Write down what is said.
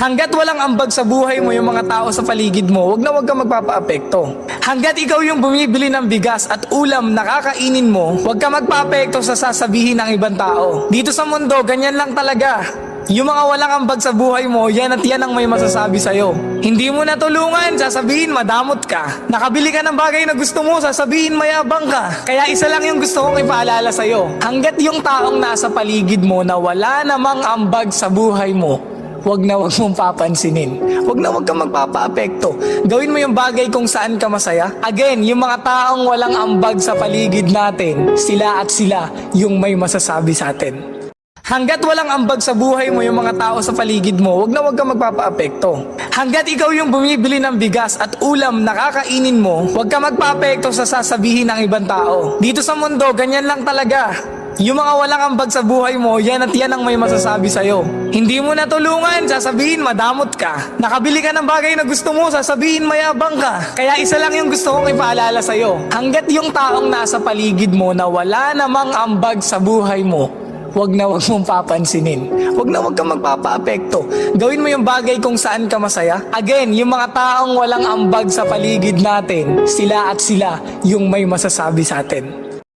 Hanggat walang ambag sa buhay mo yung mga tao sa paligid mo, wag na wag kang magpapaapekto. Hanggat ikaw yung bumibili ng bigas at ulam na kakainin mo, wag ka magpaapekto sa sasabihin ng ibang tao. Dito sa mundo, ganyan lang talaga. Yung mga walang ambag sa buhay mo, yan at yan ang may masasabi sa'yo. Hindi mo natulungan, sasabihin madamot ka. Nakabili ka ng bagay na gusto mo, sasabihin mayabang ka. Kaya isa lang yung gusto kong ipaalala sa'yo. Hanggat yung taong nasa paligid mo na wala namang ambag sa buhay mo, Huwag na huwag mong papansinin. Huwag na huwag kang magpapaapekto. Gawin mo yung bagay kung saan ka masaya. Again, yung mga taong walang ambag sa paligid natin, sila at sila yung may masasabi sa atin. Hanggat walang ambag sa buhay mo yung mga tao sa paligid mo, wag na wag kang magpapaapekto. Hanggat ikaw yung bumibili ng bigas at ulam na kakainin mo, wag ka magpaapekto sa sasabihin ng ibang tao. Dito sa mundo, ganyan lang talaga. Yung mga walang ambag sa buhay mo, yan at yan ang may masasabi sa'yo. Hindi mo natulungan, sasabihin madamot ka. Nakabili ka ng bagay na gusto mo, sasabihin mayabang ka. Kaya isa lang yung gusto kong ipaalala sa'yo. Hanggat yung taong nasa paligid mo na wala namang ambag sa buhay mo, Huwag na huwag mong papansinin. Huwag na huwag kang magpapaapekto. Gawin mo yung bagay kung saan ka masaya. Again, yung mga taong walang ambag sa paligid natin, sila at sila yung may masasabi sa atin.